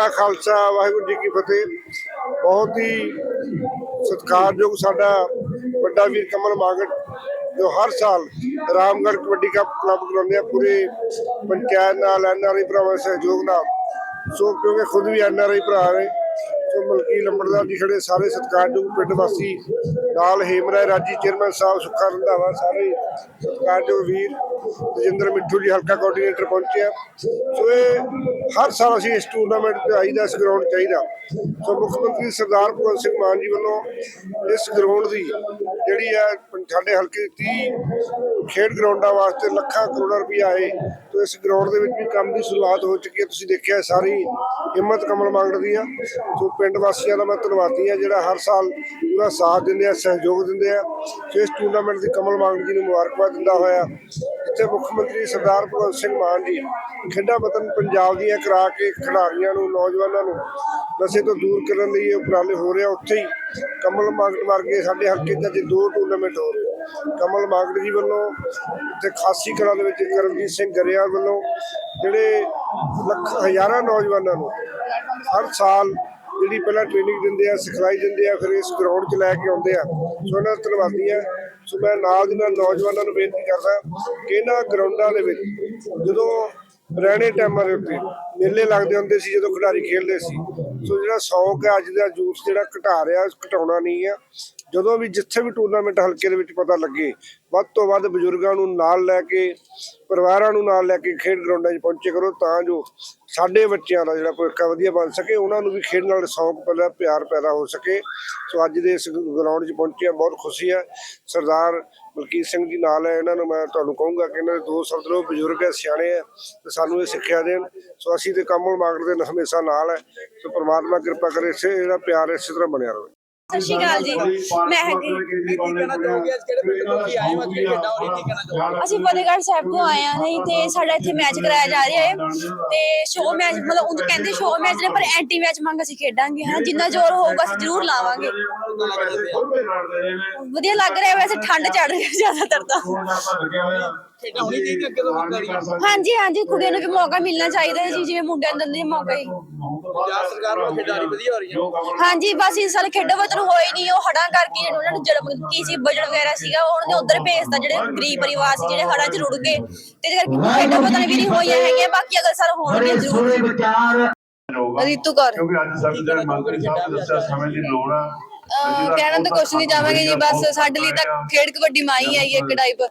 ਕਾ ਖਾਲਸਾ, ਵਾਹਿਗੁਰੂ ਜੀ ਕੀ ਫਤਿਹ। ਬਹੁਤ ਹੀ ਸਤਿਕਾਰਯੋਗ ਸਾਡਾ ਵੱਡਾ ਵੀਰ ਕਮਲ ਮਾਗਟ, ਜੋ ਹਰ ਸਾਲ ਰਾਮਗੜ੍ਹ ਕਬੱਡੀ ਕੱਪ ਕਲੱਬ ਕਰਾਉਂਦੇ ਆ, ਪੂਰੇ ਪੰਚਾਇਤ ਨਾਲ ਐਨਆਰਆਈ ਭਰਾਵਾਂ ਦੇ ਸਹਿਯੋਗ ਨਾਲ। ਸੋ ਕਿਉਂਕਿ ਖੁਦ ਵੀ ਐਨਆਰਆਈ ਭਰਾ ਨੇ, ਸੋ ਮਲਕੀ ਲੰਬੜਦਾਰ ਜੀ ਖੜੇ ਸਾਰੇ ਸਤਿਕਾਰਯੋਗ ਪਿੰਡ ਵਾਸੀ ਨਾਲ ਹੇਮਰਾਏ ਰਾਜੀ, ਚੇਅਰਮੈਨ ਸਾਹਿਬ ਸੁੱਖਾ ਰੰਧਾਵਾ, ਸਾਰੇ ਸਤਿਕਾਰਯੋਗ ਵੀਰ ਤਜਿੰਦਰ ਮਿੱਠੂ ਜੀ, ਹਲਕਾ ਕੋਆਰਡੀਨੇਟਰ ਪਹੁੰਚੇ ਆ। ਸੋ ਇਹ ਹਰ ਸਾਲ ਅਸੀਂ ਇਸ ਟੂਰਨਾਮੈਂਟ ਤੇ ਆਈਦਾ ਇਸ ਗਰਾਊਂਡ ਚਾਹੀਦਾ ਸੋ ਮੁੱਖ ਮੰਤਰੀ ਸਰਦਾਰ ਭਗਵੰਤ ਸਿੰਘ ਮਾਨ ਜੀ ਵੱਲੋਂ ਇਸ ਗਰਾਊਂਡ ਦੀ ਜਿਹੜੀ ਹੈ ਸਾਡੇ ਹਲਕੇ 30 ਖੇਡ ਗਰਾਊਂਡਾਂ ਵਾਸਤੇ ਲੱਖਾਂ ਕਰੋੜਾਂ ਰੁਪਏ ਆਏ। ਸੋ ਇਸ ਗਰਾਊਂਡ ਦੇ ਵਿੱਚ ਵੀ ਕੰਮ ਦੀ ਸ਼ੁਰੂਆਤ ਹੋ ਚੁੱਕੀ ਹੈ। ਤੁਸੀਂ ਦੇਖਿਆ ਸਾਰੀ ਹਿੰਮਤ ਕਮਲ ਮੰਗਦੀ ਆ। ਸੋ ਪਿੰਡ ਵਾਸੀਆਂ ਦਾ ਮੈਂ ਧੰਨਵਾਦੀ ਆ ਜਿਹੜਾ ਹਰ ਸਾਲ ਪੂਰਾ ਸਾਥ ਦਿੰਦੇ ਆ ਸਹਿਯੋਗ ਦਿੰਦੇ ਆ। ਸੋ ਇਸ ਟੂਰਨਾਮੈਂਟ ਦੀ ਕਮਲ ਮੰਗਲ ਜੀ ਨੂੰ ਮੁਬਾਰਕਬਾਦ ਦਿੰਦਾ ਹੋਇਆ। ਜਿੱਥੇ ਮੁੱਖ ਮੰਤਰੀ ਸਰਦਾਰ ਭਗਵੰਤ ਸਿੰਘ ਮਾਨ ਜੀ ਖੇਡਾਂ ਵਤਨ ਪੰਜਾਬ ਦੀਆਂ ਕਰਾ ਕੇ ਖਿਡਾਰੀਆਂ ਨੂੰ, ਨੌਜਵਾਨਾਂ ਨੂੰ ਨਸ਼ੇ ਤੋਂ ਦੂਰ ਕਰਨ ਲਈ ਇਹ ਉਪਰਾਲੇ ਹੋ ਰਿਹਾ ਉੱਥੇ ਹੀ ਕਮਲ ਮਾਗਟ ਵਰਗੇ ਸਾਡੇ ਹਲਕੇ 'ਚ ਅੱਜ ਦੋ ਟੂਰਨਾਮੈਂਟ ਹੋ ਰਹੇ ਕਮਲ ਮਾਗਟ ਜੀ ਵੱਲੋਂ ਤੇ ਖਾਸੀ ਕਲਾ ਦੇ ਵਿੱਚ ਕਰਮਜੀਤ ਸਿੰਘ ਗਰੇਵਾਲ ਵੱਲੋਂ ਜਿਹੜੇ ਲੱਖ ਹਜ਼ਾਰਾਂ ਨੌਜਵਾਨਾਂ ਨੂੰ ਹਰ ਸਾਲ ਜਿਹੜੀ ਪਹਿਲਾਂ ਟ੍ਰੇਨਿੰਗ ਦਿੰਦੇ ਆ, ਸਿਖਲਾਈ ਦਿੰਦੇ ਆ, ਫਿਰ ਇਸ ਗਰਾਊਂਡ 'ਚ ਲੈ ਕੇ ਆਉਂਦੇ ਆ। ਸੋ ਇਹਨਾਂ ਦਾ ਧੰਨਵਾਦੀ ਆ। ਸੋ ਮੈਂ ਨਾਲ ਦੀ ਨਾਲ ਨੌਜਵਾਨਾਂ ਨੂੰ ਬੇਨਤੀ ਕਰਦਾ ਕਿ ਇਹਨਾਂ ਗਰਾਊਂਡਾਂ ਦੇ ਵਿੱਚ ਜਦੋਂ ਪੁਰਾਣੇ ਟਾਈਮਾਂ ਦੇ ਉੱਤੇ ਮੇਲੇ ਲੱਗਦੇ ਹੁੰਦੇ ਸੀ ਜਦੋਂ ਖਿਡਾਰੀ ਖੇਡਦੇ ਸੀ। ਸੋ ਜਿਹੜਾ ਸ਼ੌਕ ਹੈ ਅੱਜ ਦਾ ਜੂਸ ਜਿਹੜਾ ਘਟਾ ਰਿਹਾ, ਘਟਾਉਣਾ ਨਹੀਂ ਆ। ਜਦੋਂ ਵੀ ਜਿੱਥੇ ਵੀ ਟੂਰਨਾਮੈਂਟ ਹਲਕੇ ਦੇ ਵਿੱਚ ਪਤਾ ਲੱਗੇ, ਵੱਧ ਤੋਂ ਵੱਧ ਬਜ਼ੁਰਗਾਂ ਨੂੰ ਨਾਲ ਲੈ ਕੇ, ਪਰਿਵਾਰਾਂ ਨੂੰ ਨਾਲ ਲੈ ਕੇ ਖੇਡ ਗਰਾਊਂਡਾਂ 'ਚ ਪਹੁੰਚੇ ਕਰੋ ਤਾਂ ਜੋ ਸਾਡੇ ਬੱਚਿਆਂ ਦਾ ਜਿਹੜਾ ਭਵਿੱਖ ਵਧੀਆ ਬਣ ਸਕੇ, ਉਹਨਾਂ ਨੂੰ ਵੀ ਖੇਡ ਨਾਲ ਸ਼ੌਕ ਪੈਦਾ ਪਿਆਰ ਪੈਦਾ ਹੋ ਸਕੇ। ਸੋ ਅੱਜ ਦੇ ਇਸ ਗਰਾਊਂਡ 'ਚ ਪਹੁੰਚੇ ਆ ਬਹੁਤ ਖੁਸ਼ੀ ਹੈ। ਸਰਦਾਰ ਬਲਕੀਤ ਸਿੰਘ ਜੀ ਨਾਲ ਹੈ, ਇਹਨਾਂ ਨੂੰ ਮੈਂ ਤੁਹਾਨੂੰ ਕਹੂੰਗਾ ਕਿ ਇਹਨਾਂ ਦੇ ਦੋ ਸ਼ਬਦ ਲੋ ਬਜ਼ੁਰਗ ਹੈ, ਸਿਆਣੇ ਹੈ, ਤੇ ਸਾਨੂੰ ਇਹ ਸਿੱਖਿਆ ਦੇਣ। ਸੋ ਅਸੀਂ ਤੇ ਕਮਲ ਮਾਗੜ ਦੇ ਹਮੇਸ਼ਾ ਨਾਲ ਹੈ। ਸੋ ਪ੍ਰਮਾਤਮਾ ਕਿਰਪਾ ਕਰੇ ਇਸੇ ਜਿਹੜਾ ਪਿਆਰ ਇਸੇ ਤਰ੍ਹਾਂ ਬਣਿਆ ਰਹੇ। ਸਤਿ ਸ਼੍ਰੀ ਅਕਾਲ ਜੀ। ਮੈਂ ਹੈਗੀ ਤੋਂ ਅਸੀਂ ਫਤਿਹਗੜ੍ਹ ਸਾਹਿਬ ਤੋਂ ਆਏ ਹਾਂ ਨਹੀਂ ਤੇ ਸਾਡਾ ਇੱਥੇ ਮੈਚ ਕਰਾਇਆ ਜਾ ਰਿਹਾ ਹੈ। ਤੇ ਸ਼ੋਅ ਮੈਚ ਮਤਲਬ ਉਹ ਕਹਿੰਦੇ ਸ਼ੋਅ ਮੈਚ ਨੇ ਪਰ ਐਂਟੀ ਮੈਚ ਮੰਗ ਅਸੀਂ ਖੇਡਾਂਗੇ ਹਾਂ ਜਿੰਨਾ ਜ਼ੋਰ ਹੋਊਗਾ ਅਸੀਂ ਜ਼ਰੂਰ ਲਾਵਾਂਗੇ। ਵਧੀਆ ਲੱਗ ਰਿਹਾ ਵੈਸੇ ਠੰਡ ਚੜ ਰਹੀ ਹੈ ਜ਼ਿਆਦਾਤਰ ਤਾਂ। ਖੇਡਾਂ ਹੋਣੀ ਚਾਹੀਦੀ ਅੱਗੇ ਤੋਂ ਸਰਕਾਰੀ ਹਾਂਜੀ ਹਾਂਜੀ ਕੁੜੀਆਂ ਨੂੰ ਵੀ ਮੌਕਾ ਮਿਲਣਾ ਚਾਹੀਦਾ ਹੈ ਜੀ ਜਿਵੇਂ ਮੁੰਡਿਆਂ ਨੂੰ ਦਿੰਦੇ ਮੌਕਾ ਹੀ। ਪੰਜਾਬ ਸਰਕਾਰ ਵੱਲੋਂ ਖਿਡਾਰੀ ਵਧੀਆ ਹੋ ਰਹੀ ਹੈ। ਹਾਂਜੀ ਬਸ ਇਸ ਸਾਲ ਖੇਡੋ ਵਤਨ ਹੋਏ ਨਹੀਂ ਉਹ ਹੜਾਂ ਕਰਕੇ ਜਿਹੜੇ ਉਹਨਾਂ ਨੂੰ ਜਨਮ ਕੀ ਸੀ ਬਜਟ ਵਗੈਰਾ ਸੀਗਾ ਉਹਨਾਂ ਨੇ ਉਧਰ ਭੇਜਤਾ ਜਿਹੜੇ ਗਰੀਬ ਪਰਿਵਾਰ ਸੀ ਜਿਹੜੇ ਹੜਾਂ 'ਚ ਰੁੜ ਗਏ। ਤੇ ਕਰਕੇ ਖੇਡੋ ਵਤਨ ਵੀ ਨਹੀਂ ਹੋਈਆਂ ਹੈਗੀਆਂ ਬਾਕੀ ਅਗਰ ਸਾਲ ਹੋਣਗੇ ਜ਼ਰੂਰ। ਰੀਤੂ ਕੌਰ। ਕਿਉਂਕਿ ਅੱਜ ਸਭ ਦੇ ਮੰਤਰੀ ਸਾਹਿਬ ਨੇ ਦੱਸਿਆ ਸਮੇਂ ਦੀ ਲੋੜ ਆ। ਕਹਿਣਾ ਤਾਂ ਕੁਛ ਨਹੀਂ ਚਾਹਾਂਗੇ ਜੀ ਬਸ ਸਾਡੇ ਲਈ ਤਾਂ ਖੇਡ ਕਬੱਡੀ ਮਾਈ ਹੈ ਇੱਕ ਟਾਈਪ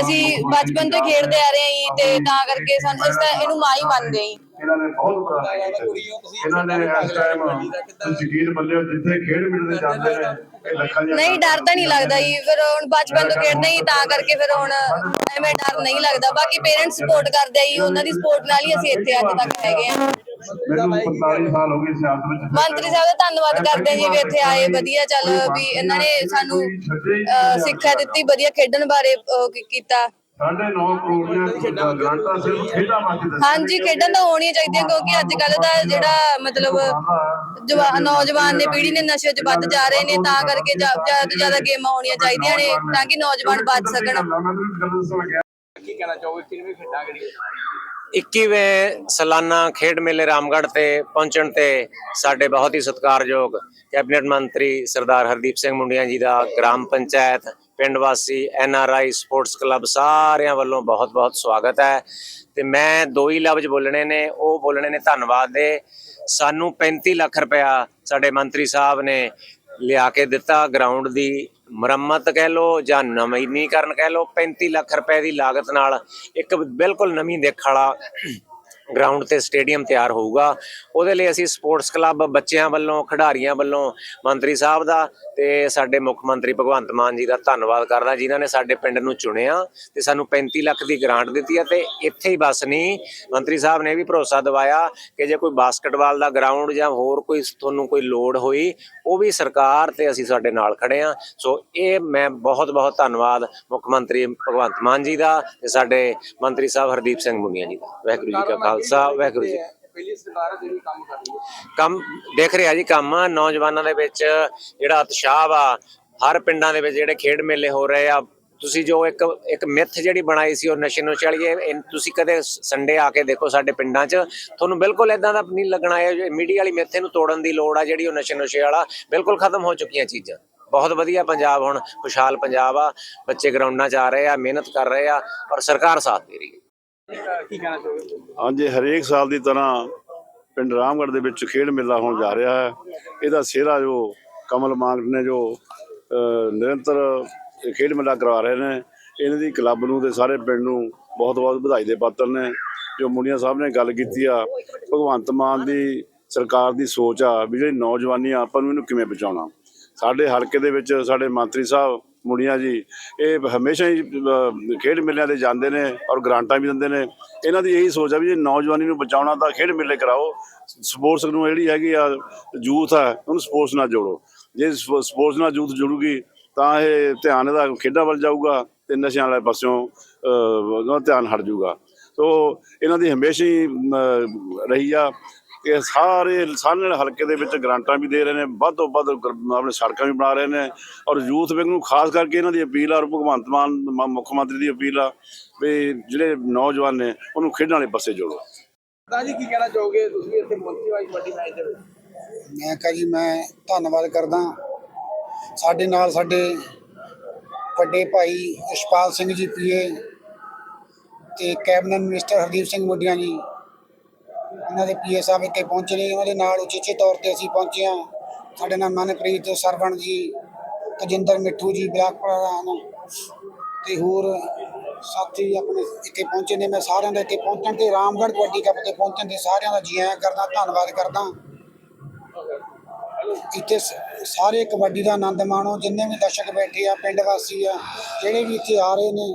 ਅਸੀਂ ਬਚਪਨ ਤੋਂ ਖੇਡਦੇ ਆ ਰਹੇ ਹਾਂ ਜੀ ਤੇ ਤਾਂ ਕਰਕੇ ਸਾਨੂੰ ਇਸ ਤਾਂ ਇਹਨੂੰ ਮਾਈ ਮੰਨਦੇ ਹਾਂ ਜੀ। ਇਹਨਾਂ ਨੇ ਬਹੁਤ ਬੜਾ ਇਹਨਾਂ ਨੇ ਇਸ ਟਾਈਮ ਜਗੀਰ ਮੱਲਿਓ ਜਿੱਥੇ ਖੇਡ ਮਿਲਦੇ ਜਾਂਦੇ ਨੇ ਇਹ ਲੱਖਾਂ ਦੀਆਂ ਨਹੀਂ ਡਰ ਤਾਂ ਨਹੀਂ ਲੱਗਦਾ ਜੀ। ਫਿਰ ਹੁਣ ਬਚਪਨ ਤੋਂ ਖੇਡਦੇ ਹੀ ਤਾਂ ਕਰਕੇ ਫਿਰ ਹੁਣ ਐਵੇਂ ਡਰ ਨਹੀਂ ਲੱਗਦਾ। ਬਾਕੀ ਪੇਰੈਂਟਸ ਸਪੋਰਟ ਕਰਦੇ ਆ ਜੀ ਉਹਨਾਂ ਦੀ ਸਪੋਰਟ ਨਾਲ ਹੀ ਅਸੀਂ ਇੱਥੇ ਅੱਜ ਤੱਕ ਹੈਗੇ ਆ। ਮੈਨੂੰ 45 ਸਾਲ ਹੋ ਗਏ ਸਿਆਸਤ ਵਿੱਚ। ਮੰਤਰੀ ਸਾਹਿਬ ਦਾ ਧੰਨਵਾਦ ਕਰਦੇ ਜੀ ਵੀ ਇੱਥੇ ਆਏ ਵਧੀਆ ਚੱਲ ਵੀ ਇਹਨਾਂ ਨੇ ਸਾਨੂੰ ਸਿੱਖਿਆ ਦਿੱਤੀ ਵਧੀਆ ਖੇਡਣ ਬਾਰੇ ਕੀਤਾ। ਸਾਢੇ 9 ਕਰੋੜ ਦੀਆਂ ਗ੍ਰਾਂਟਾਂ ਸਿਰਫ ਖੇਡਾਂ ਵਾਸਤੇ ਦਿੱਤੀਆਂ ਹਾਂਜੀ ਖੇਡਣ ਤਾਂ ਹੋਣੀਆਂ ਚਾਹੀਦੀਆਂ ਕਿਉਂਕਿ ਅੱਜ ਕੱਲ ਦਾ ਜਿਹੜਾ ਮਤਲਬ ਜਵਾ ਨੌਜਵਾਨ ਨੇ ਪੀੜ੍ਹੀ ਨੇ ਨਸ਼ੇ 'ਚ ਵੱਧ ਜਾ ਰਹੇ ਨੇ ਤਾਂ ਕਰਕੇ ਜ਼ਿਆ- ਜ਼ਿਆਦਾ ਤੋਂ ਜ਼ਿਆਦਾ ਗੇਮਾਂ ਹੋਣੀਆਂ ਚਾਹੀਦੀਆਂ ਨੇ ਤਾਂ ਕਿ ਨੌਜਵਾਨ ਬਚ ਸਕਣ। ਕੀ ਕਹਿਣਾ ਚਾਹੋਗੇ? ਕਿੰਨੀ ਖੇਡਾਂ ਕਿਹੜੀ 21ਵੇਂ ਸਾਲਾਨਾ ਖੇਡ ਮੇਲੇ ਰਾਮਗੜ੍ਹ ਤੇ ਪਹੁੰਚਣ ਤੇ ਸਾਡੇ ਬਹੁਤ ਹੀ ਸਤਿਕਾਰਯੋਗ ਕੈਬਨਿਟ ਮੰਤਰੀ ਸਰਦਾਰ ਹਰਦੀਪ ਸਿੰਘ ਮੁੰਡਿਆਂ ਜੀ ਦਾ ਗ੍ਰਾਮ ਪੰਚਾਇਤ ਪਿੰਡ ਵਾਸੀ, N R I, sports club ਸਾਰਿਆਂ ਵੱਲੋਂ ਬਹੁਤ-ਬਹੁਤ ਸਵਾਗਤ ਹੈ। ਤੇ ਮੈਂ ਦੋ ਹੀ ਲਫ਼ਜ਼ ਬੋਲਣੇ ਨੇ, ਉਹ ਬੋਲਣੇ ਨੇ ਧੰਨਵਾਦ ਦੇ। ਸਾਨੂੰ 35 ਲੱਖ ਰੁਪਇਆ ਸਾਡੇ ਮੰਤਰੀ ਸਾਹਿਬ ਨੇ ਲਿਆ ਕੇ ਦਿੱਤਾ ਗਰਾਊਂਡ ਦੀ ਮੁਰੰਮਤ ਕਹਿ ਲੋ ਜਾਂ ਨਵੀਨੀਕਰਨ ਕਹਿ ਲੋ 35 ਲੱਖ ਰੁਪਏ ਦੀ ਲਾਗਤ ਨਾਲ ਇੱਕ ਬਿਲਕੁਲ ਨਵੀਂ ਦੇਖ ਵਾਲਾ ਗਰਾਊਂਡ ਤੇ ਸਟੇਡੀਅਮ ਤਿਆਰ ਹੋਊਗਾ। ਉਹਦੇ ਲਈ ਅਸੀਂ ਸਪੋਰਟਸ ਕਲੱਬ ਬੱਚਿਆਂ ਵੱਲੋਂ, ਖਿਡਾਰੀਆਂ ਵੱਲੋਂ ਮੰਤਰੀ ਸਾਹਿਬ ਦਾ ਤੇ ਸਾਡੇ ਮੁੱਖ ਮੰਤਰੀ ਭਗਵੰਤ ਮਾਨ ਜੀ ਦਾ ਧੰਨਵਾਦ ਕਰਦਾ, ਜਿਨ੍ਹਾਂ ਨੇ ਸਾਡੇ ਪਿੰਡ ਨੂੰ ਚੁਣਿਆ ਤੇ ਸਾਨੂੰ 35 ਲੱਖ ਦੀ ਗ੍ਰਾਂਟ ਦਿੱਤੀ ਹੈ ਤੇ ਇੱਥੇ ਹੀ ਬਸ ਨਹੀਂ, ਮੰਤਰੀ ਸਾਹਿਬ ਨੇ ਇਹ ਵੀ ਭਰੋਸਾ ਦਿਵਾਇਆ ਕਿ ਜੇ ਕੋਈ ਬਾਸਕਟਬਾਲ ਦਾ ਗਰਾਊਂਡ ਜਾਂ ਹੋਰ ਕੋਈ ਤੁਹਾਨੂੰ ਕੋਈ ਲੋੜ ਹੋਈ, ਉਹ ਵੀ ਸਰਕਾਰ ਤੇ ਅਸੀਂ ਸਾਡੇ ਨਾਲ ਖੜੇ ਆ। ਸੋ ਇਹ ਮੈਂ ਬਹੁਤ ਬਹੁਤ ਧੰਨਵਾਦ ਮੁੱਖ ਮੰਤਰੀ ਭਗਵੰਤ ਮਾਨ ਜੀ ਦਾ ਤੇ ਸਾਡੇ ਮੰਤਰੀ ਸਾਹਿਬ ਹਰਦੀਪ ਸਿੰਘ ਮੁੰਡੀਆਂ ਜੀ ਦਾ। ਵਾਹਿਗੁਰੂ ਜੀ ਕਾ ਖਾਲਸਾ ਵਾਹਿਗੁਰੂ ਜੀ ਪਹਿਲੀ ਸਰਕਾਰ ਹੈ ਜਿਹੜੀ ਕੰਮ ਕਰ ਰਹੀ ਹੈ। ਕੰਮ ਦੇਖ ਰਿਹਾ ਜੀ ਕੰਮ ਨੌਜਵਾਨਾਂ ਦੇ ਵਿੱਚ ਜਿਹੜਾ ਉਤਸ਼ਾਹ ਵਾ ਹਰ ਪਿੰਡਾਂ ਦੇ ਵਿੱਚ ਜਿਹੜੇ ਖੇਡ ਮੇਲੇ ਹੋ ਰਹੇ ਆ ਤੁਸੀਂ ਜੋ ਇੱਕ ਇੱਕ ਮਿੱਥ ਜਿਹੜੀ ਬਣਾਈ ਸੀ ਉਹ ਨਸ਼ੇ ਇਹ- ਇਹ ਤੁਸੀਂ ਕਦੇ ਸੰਡੇ ਆ ਕੇ ਦੇਖੋ ਸਾਡੇ ਪਿੰਡਾਂ 'ਚ ਤੁਹਾਨੂੰ ਬਿਲਕੁਲ ਇਦਾਂ ਦਾ ਨਹੀਂ ਲੱਗਣਾ ਇਹ ਮੀਡੀਆ ਵਾਲੀ ਮਿੱਥ ਇਹਨੂੰ ਤੋੜਨ ਦੀ ਲੋੜ ਆ ਜਿਹੜੀ ਉਹ ਨਸ਼ੇ ਨੁਸ਼ੇ ਵਾਲਾ ਬਿਲਕੁਲ ਖਤਮ ਹੋ ਚੁੱਕੀਆਂ ਚੀਜ਼ਾਂ। ਬਹੁਤ ਵਧੀਆ ਪੰਜਾਬ ਹੁਣ ਖੁਸ਼ਹਾਲ ਪੰਜਾਬ ਆ ਬੱਚੇ ਗਰਾਊਂਡਾਂ 'ਚ ਆ ਰਹੇ ਆ ਮਿਹਨਤ ਕਰ ਰਹੇ ਆ ਔਰ ਸਰਕਾਰ ਸਾਥ ਦੇ ਰਹੀ ਹੈ। ਕੀ ਕਹਿਣਾ ਚਾਹੋਗੇ? ਹਾਂਜੀ, ਹਰੇਕ ਸਾਲ ਦੀ ਤਰ੍ਹਾਂ ਪਿੰਡ ਰਾਮਗੜ੍ਹ ਦੇ ਵਿੱਚ ਖੇਡ ਮੇਲਾ ਹੋਣ ਜਾ ਰਿਹਾ ਹੈ। ਇਹਦਾ ਸਿਹਰਾ ਜੋ ਕਮਲ ਮਾਂਗਟ ਨੇ ਜੋ ਨਿਰੰਤਰ ਖੇਡ ਮੇਲਾ ਕਰਵਾ ਰਹੇ ਨੇ, ਇਹਨਾਂ ਦੀ ਕਲੱਬ ਨੂੰ ਤੇ ਸਾਰੇ ਪਿੰਡ ਨੂੰ ਬਹੁਤ ਬਹੁਤ ਵਧਾਈ ਦੇ ਪਾਤਰ ਨੇ। ਜੋ ਮੁੰਡੀਆਂ ਸਾਹਿਬ ਨੇ ਗੱਲ ਕੀਤੀ ਆ, ਭਗਵੰਤ ਮਾਨ ਦੀ ਸਰਕਾਰ ਦੀ ਸੋਚ ਆ ਵੀ ਜਿਹੜੀ ਨੌਜਵਾਨੀ ਆ ਆਪਾਂ ਨੂੰ ਇਹਨੂੰ ਕਿਵੇਂ ਬਚਾਉਣਾ? ਸਾਡੇ ਹਲਕੇ ਦੇ ਵਿੱਚ ਸਾਡੇ ਮੰਤਰੀ ਸਾਹਿਬ ਮੁੰਡੀਆਂ ਜੀ, ਇਹ ਹਮੇਸ਼ਾ ਹੀ ਖੇਡ ਮੇਲਿਆਂ ਤੇ ਜਾਂਦੇ ਨੇ ਔਰ ਗ੍ਰਾਂਟਾਂ ਵੀ ਦਿੰਦੇ ਨੇ। ਇਹਨਾਂ ਦੀ ਇਹੀ ਸੋਚ ਆ ਵੀ ਜੇ ਨੌਜਵਾਨੀ ਨੂੰ ਬਚਾਉਣਾ ਤਾਂ ਖੇਡ ਮੇਲੇ ਕਰਾਓ। ਸਪੋਰਟਸ ਨੂੰ ਜਿਹੜੀ ਹੈਗੀ ਆ, ਯੂਥ ਆ, ਉਹਨੂੰ ਸਪੋਰਟਸ ਨਾਲ ਜੋੜੋ। ਜੇ ਸਪੋਰਟਸ ਨਾਲ ਯੂਥ ਜੁੜੂਗੀ, ਤਾਂ ਇਹ ਧਿਆਨ ਇਹਦਾ ਖੇਡਾਂ ਵੱਲ ਜਾਊਗਾ ਤੇ ਨਸ਼ਿਆਂ ਵਾਲੇ ਪਾਸਿਓਂ ਉਹਦਾ ਧਿਆਨ ਹਟ ਜਾਊਗਾ। ਸੋ ਇਹਨਾਂ ਦੀ ਹਮੇਸ਼ਾ ਹੀ ਰਹੀ ਆ। ਕਿ ਸਾਰੇ ਸਾਰੇ ਹਲਕੇ ਦੇ ਵਿੱਚ ਗ੍ਰਾਂਟਾਂ ਵੀ ਦੇ ਰਹੇ ਨੇ ਵੱਧ ਤੋਂ ਵੱਧ ਆਪਣੇ ਸੜਕਾਂ ਵੀ ਬਣਾ ਰਹੇ ਨੇ ਔਰ ਯੂਥ ਵਿੰਗ ਨੂੰ ਖਾਸ ਕਰਕੇ ਇਹਨਾਂ ਦੀ ਅਪੀਲ ਆ ਔਰ ਭਗਵੰਤ ਮਾਨ ਮੁੱਖ ਮੰਤਰੀ ਦੀ ਅਪੀਲ ਆ ਵੀ ਜਿਹੜੇ ਨੌਜਵਾਨ ਨੇ ਉਹਨੂੰ ਖੇਡਾਂ ਵਾਲੇ ਪਾਸੇ ਜੋੜੋ। ਤਾਂ ਜੀ ਕੀ ਕਹਿਣਾ ਚਾਹੋਗੇ? ਤੁਸੀਂ ਇੱਥੇ ਹੋ ਅੱਜ ਵੱਡੀ ਮੈਚ ਦੇ ਵਿੱਚ। ਮੈਂ ਕਹਾਂ ਜੀ ਮੈਂ ਧੰਨਵਾਦ ਕਰਦਾ। ਸਾਡੇ ਨਾਲ ਸਾਡੇ ਵੱਡੇ ਭਾਈ ਇਸ਼ਪਾਲ ਸਿੰਘ ਜੀ ਪੀਏ ਤੇ ਕੈਬਨਿਟ ਮਿਨਿਸਟਰ ਹਰਦੀਪ ਸਿੰਘ ਮੁੰਡੀਆਂ ਜੀ। ਉਹਨਾਂ ਦੇ ਪੀਏ ਸਾਹਿਬ ਇੱਥੇ ਪਹੁੰਚੇ ਨੇ, ਉਹਨਾਂ ਦੇ ਨਾਲ ਉਚੇਚੇ ਤੌਰ ਤੇ ਅਸੀਂ ਪਹੁੰਚੇ ਹਾਂ। ਸਾਡੇ ਨਾਲ ਮਨਪ੍ਰੀਤ ਸਰਵਣ ਜੀ, ਤਜਿੰਦਰ ਮਿੱਠੂ ਜੀ, ਬਲਾਕ ਪ੍ਰਧਾਨ ਤੇ ਹੋਰ ਸਾਥੀ ਆਪਣੇ ਇੱਥੇ ਪਹੁੰਚੇ ਨੇ। ਮੈਂ ਸਾਰਿਆਂ ਦਾ ਇੱਥੇ ਪਹੁੰਚਣ ਤੇ ਰਾਮਗੜ੍ਹ ਕਬੱਡੀ ਕੱਪ ਤੇ ਪਹੁੰਚਣ ਤੇ ਸਾਰਿਆਂ ਦਾ ਜੀ ਆਇਆਂ ਕਰਦਾ, ਧੰਨਵਾਦ ਕਰਦਾ। ਇੱਥੇ ਸਾਰੇ ਕਬੱਡੀ ਦਾ ਆਨੰਦ ਮਾਣੋ। ਜਿੰਨੇ ਵੀ ਦਰਸ਼ਕ ਬੈਠੇ ਆ, ਪਿੰਡ ਵਾਸੀ ਆ, ਜਿਹੜੇ ਵੀ ਇੱਥੇ ਆ ਰਹੇ ਨੇ,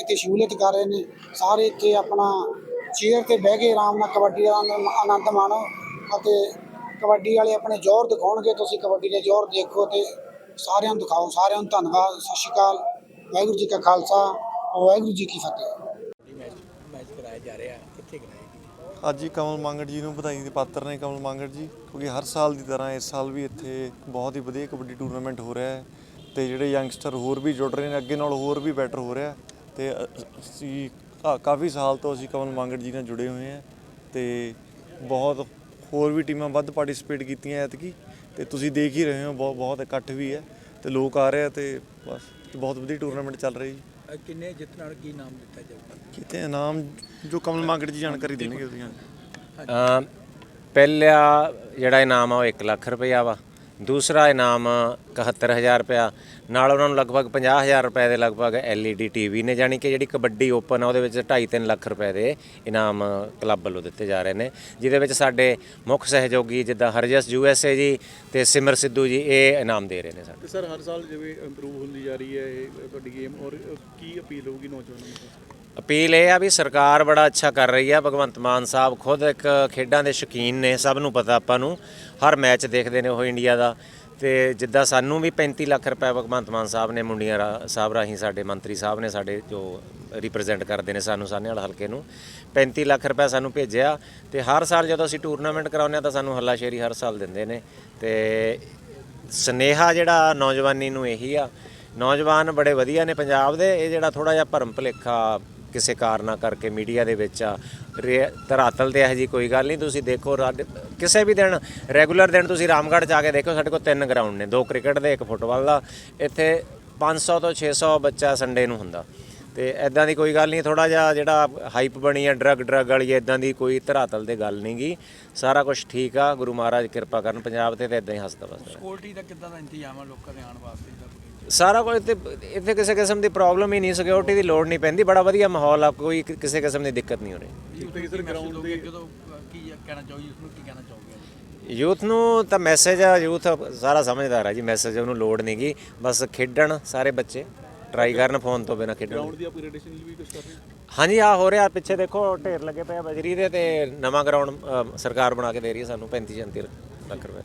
ਇੱਥੇ ਸ਼ਮੂਲੀਅਤ ਕਰ ਰਹੇ ਨੇ, ਸਾਰੇ ਇੱਥੇ ਆਪਣਾ ਚੇਅਰ ਤੇ ਬਹਿ ਕੇ ਆਰਾਮ ਨਾਲ ਕਬੱਡੀ ਦਾ ਆਨੰਦ ਆਨੰਦ ਮਾਣੋ ਅਤੇ ਕਬੱਡੀ ਵਾਲੇ ਆਪਣੇ ਜ਼ੋਰ ਦਿਖਾਉਣਗੇ ਤੁਸੀਂ ਕਬੱਡੀ ਦੇ ਜ਼ੋਰ ਦੇਖੋ ਤੇ ਸਾਰਿਆਂ ਨੂੰ ਦਿਖਾਓ ਸਾਰਿਆਂ ਨੂੰ ਧੰਨਵਾਦ ਸਤਿ ਸ਼੍ਰੀ ਅਕਾਲ ਵਾਹਿਗੁਰੂ ਜੀ ਕਾ ਖਾਲਸਾ ਵਾਹਿਗੁਰੂ ਜੀ ਕੀ ਫਤਿਹ। ਮੈਚ ਮੈਚ ਕਰਾਇਆ ਜਾ ਰਿਹਾ ਕਿੱਥੇ ਕਰਾਇਆ ਅੱਜ ਹੀ ਕਮਲ ਮੰਗੜ ਜੀ ਨੂੰ ਵਧਾਈ ਦੇ ਪਾਤਰ ਨੇ ਕਮਲ ਮੰਗੜ ਜੀ ਕਿਉਂਕਿ ਹਰ ਸਾਲ ਦੀ ਤਰ੍ਹਾਂ ਇਸ ਸਾਲ ਵੀ ਇੱਥੇ ਬਹੁਤ ਹੀ ਵਧੀਆ ਕਬੱਡੀ ਟੂਰਨਾਮੈਂਟ ਹੋ ਰਿਹਾ ਹੈ ਤੇ ਜਿਹੜੇ ਯੰਗਸਟਰ ਹੋਰ ਵੀ ਜੁੜ ਰਹੇ ਨੇ ਅੱਗੇ ਨਾਲ ਹੋਰ ਵੀ ਬੈਟਰ ਹੋ ਰਿਹਾ ਤੇ ਅ- ਅਸੀਂ ਕਾਫੀ ਸਾਲ ਤੋਂ ਅਸੀਂ ਕਮਲ ਮੰਗੜ ਜੀ ਨਾਲ ਜੁੜੇ ਹੋਏ ਹਾਂ ਤੇ ਬਹੁਤ ਹੋਰ ਵੀ ਟੀਮਾਂ ਵੱਧ ਪਾਰਟਿਸਿਪੇਟ ਕੀਤੀਆਂ ਐਤਕੀ ਤੇ ਤੁਸੀਂ ਦੇਖ ਹੀ ਰਹੇ ਹੋ ਬਹੁਤ ਬਹੁਤ ਇਕੱਠ ਵੀ ਹੈ ਤੇ ਲੋਕ ਆ ਰਹੇ ਆ ਤੇ ਬਸ ਬਹੁਤ ਵਧੀਆ ਟੂਰਨਾਮੈਂਟ ਚੱਲ ਰਹੀ ਜੀ। ਕਿੰਨੇ ਜਿੱਤਣ ਨਾਲ ਕੀ ਨਾਮ ਦਿੱਤਾ ਜਾਊਗਾ? ਕਿਤੇ ਇਨਾਮ ਜੋ ਕਮਲ ਮੰਗੜ ਜੀ ਜਾਣਕਾਰੀ ਦੇਣਗੇ ਉਹਦੀਆਂ। ਪਹਿਲਾ ਜਿਹੜਾ ਇਨਾਮ ਆ ਉਹ 1 ਲੱਖ ਰੁਪਇਆ ਵਾ। ਦੂਸਰਾ ਇਨਾਮ 71000 ਰੁਪਇਆ। ਨਾਲ ਉਹਨਾਂ ਨੂੰ ਲਗਭਗ 50000 ਰੁਪਏ ਦੇ ਲਗਭਗ LED ਟੀਵੀ ਨੇ, ਜਾਣੀ ਕਿ ਜਿਹੜੀ ਕਬੱਡੀ ਓਪਨ ਆ, ਉਹਦੇ ਵਿੱਚ 2.5-3 ਲੱਖ ਰੁਪਏ ਦੇ ਇਨਾਮ ਕਲੱਬ ਵੱਲੋਂ ਦਿੱਤੇ ਜਾ ਰਹੇ ਨੇ, ਜਿਹਦੇ ਵਿੱਚ ਸਾਡੇ ਮੁੱਖ ਸਹਿਯੋਗੀ ਜਿੱਦਾਂ ਹਰਜਸ ਯੂਐਸਏ ਜੀ ਤੇ ਸਿਮਰ ਸਿੱਧੂ ਜੀ, ਇਹ ਇਨਾਮ ਦੇ ਰਹੇ ਨੇ ਸਾਡੇ। ਸਰ, ਹਰ ਸਾਲ ਜਿਵੇਂ ਇੰਪਰੂਵ ਹੁੰਦੀ ਜਾ ਰਹੀ ਹੈ ਇਹ ਤੁਹਾਡੀ ਗੇਮ ਔਰ ਕੀ ਅਪੀਲ ਹੋਊਗੀ ਨੌਜਵਾਨਾਂ ਨੂੰ? ਅਪੀਲ ਇਹ ਆ ਵੀ ਸਰਕਾਰ ਬੜਾ ਅੱਛਾ ਕਰ ਰਹੀ ਆ। ਭਗਵੰਤ ਮਾਨ ਸਾਹਿਬ ਖੁਦ ਇੱਕ ਖੇਡਾਂ ਦੇ ਸ਼ੌਕੀਨ ਨੇ, ਸਭ ਨੂੰ ਪਤਾ ਆਪਾਂ ਨੂੰ। ਹਰ ਮੈਚ ਦੇਖਦੇ ਨੇ ਉਹ ਇੰਡੀਆ ਦਾ। ਤੇ ਜਿੱਦਾਂ ਸਾਨੂੰ ਵੀ 35 ਲੱਖ ਰੁਪਏ ਭਗਵੰਤ ਮਾਨ ਸਾਹਿਬ ਨੇ ਮੁੰਡੀਆਂ ਰਾ- ਸਾਹਿਬ ਰਾਹੀਂ ਸਾਡੇ ਮੰਤਰੀ ਸਾਹਿਬ ਨੇ ਸਾਡੇ ਜੋ ਰਿਪਰੈਜ਼ੈਂਟ ਕਰਦੇ ਨੇ ਸਾਨੂੰ ਸਾਹਨੇ ਹਲਕੇ ਨੂੰ। 35 ਲੱਖ ਰੁਪਏ ਸਾਨੂੰ ਭੇਜਿਆ ਤੇ ਹਰ ਸਾਲ ਜਦੋਂ ਅਸੀਂ ਟੂਰਨਾਮੈਂਟ ਕਰਾਉਂਦੇ ਆ ਤਾਂ ਸਾਨੂੰ ਹੱਲਾਸ਼ੇਰੀ ਹਰ ਸਾਲ ਦਿੰਦੇ ਨੇ। ਤੇ ਸਨੇਹਾ ਜਿਹੜਾ ਨੌਜਵਾਨੀ ਨੂੰ ਇਹੀ ਆ। ਨੌਜਵਾਨ ਬੜੇ ਵਧੀਆ ਨੇ ਪੰਜਾਬ ਦੇ। ਇਹ ਜਿਹੜਾ ਥੋੜਾ ਜਿਹਾ ਭਰਮ ਭੁਲੇਖਾ ਕਿਸੇ ਕਾਰਨਾ ਕਰਕੇ ਮੀਡੀਆ ਦੇ ਵਿੱਚ ਆ। ਰੇ- ਧਰਾਤਲ ਤੇ ਇਹੋ ਜੀ ਕੋਈ ਗੱਲ ਨਹੀਂ, ਤੁਸੀਂ ਦੇਖੋ ਰਾਡ- ਕਿਸੇ ਵੀ ਦਿਨ, ਰੈਗੂਲਰ ਦਿਨ ਤੁਸੀਂ ਰਾਮਗੜ੍ਹ 'ਚ ਆ ਕੇ ਦੇਖੋ, ਸਾਡੇ ਕੋਲ ਤਿੰਨ ਗਰਾਊਂਡ ਨੇ, ਦੋ ਕ੍ਰਿਕਟ ਦੇ, ਇੱਕ ਫੁੱਟਬਾਲ ਦਾ। ਇੱਥੇ 500 ਤੋਂ 600 ਬੱਚਾ ਸੰਡੇ ਨੂੰ ਹੁੰਦਾ। ਤੇ ਐਦਾਂ ਦੀ ਕੋਈ ਗੱਲ ਨਹੀਂ ਥੋੜਾ ਜਿਹਾ ਜਿਹੜਾ ਹਾਈਪ ਬਣੀ ਆ ਡਰਗ ਡਰਗ ਵਾਲੀ ਐਦਾਂ ਦੀ ਕੋਈ ਧਰਾਤਲ ਤੇ ਗੱਲ ਨਹੀਂਗੀ ਸਾਰਾ ਕੁਝ ਠੀਕ ਆ, ਗੁਰੂ ਮਹਾਰਾਜ ਕਿਰਪਾ ਕਰਨ, ਪੰਜਾਬ ਤੇ ਤੇ ਇਦਾਂ ਹੀ ਹੱਸਦਾ ਬਸਦਾ ਸਕਿਉਰਟੀ ਦਾ ਕਿੱਦਾਂ ਦਾ ਇੰਤਜ਼ਾਮ ਆ ਲੋਕਾਂ ਦੇ ਆਉਣ ਵਾਸਤੇ? ਸਾਰਾ ਕੁਝ ਇੱਥੇ ਇੱਥੇ ਕਿਸੇ ਕਿਸਮ ਦੀ ਪ੍ਰੋਬਲਮ ਹੀ ਨਹੀਂ ਸਿਕਿਉਰਿਟੀ ਦੀ ਲੋੜ ਨਹੀਂ ਪੈਂਦੀ ਬੜਾ ਵਧੀਆ ਮਾਹੌਲ ਆ ਕੋਈ ਕਿਸੇ ਕਿਸਮ ਦੀ ਦਿੱਕਤ ਨਹੀਂ ਹੋ ਰਹੀ। ਤੇ ਸਰ ਗਰਾਊਂਡ ਦੇ ਜਦੋਂ ਅਹ, ਕੀ ਕਹਿਣਾ ਚਾਹੋਗੇ ਉਸ ਨੂੰ ਕੀ ਕਹਿਣਾ ਚਾਹੋਗੇ? ਯੂਥ ਨੂੰ ਤਾਂ ਮੈਸੇਜ ਆ ਯੂਥ ਸਾਰਾ ਸਮਝਦਾਰ ਆ ਜੀ ਮੈਸੇਜ ਉਹਨੂੰ ਲੋੜ ਨਹੀਂਗੀ ਬਸ ਖੇਡਣ ਸਾਰੇ ਬੱਚੇ ਟਰਾਈ ਕਰਨ ਫੋਨ ਤੋਂ ਬਿਨਾ ਖੇਡਣ ਗਰਾਊਂਡ ਦੀ ਅਪਗ੍ਰੇਡੇਸ਼ਨ ਲਈ ਵੀ ਕੁਝ ਕਰ ਰਹੇ ਹੋ? ਹਾਂਜੀ ਆ ਹੋ ਰਿਹਾ ਪਿੱਛੇ ਦੇਖੋ ਢੇਰ ਲੱਗੇ ਪਏ ਆ ਬਜਰੀ ਦੇ ਤੇ ਨਵਾਂ ਗਰਾਊਂਡ ਸਰਕਾਰ ਬਣਾ ਕੇ ਦੇ ਰਹੀ ਹੈ ਸਾਨੂੰ 35 35 ਲੱਖ ਰੁਪਏ।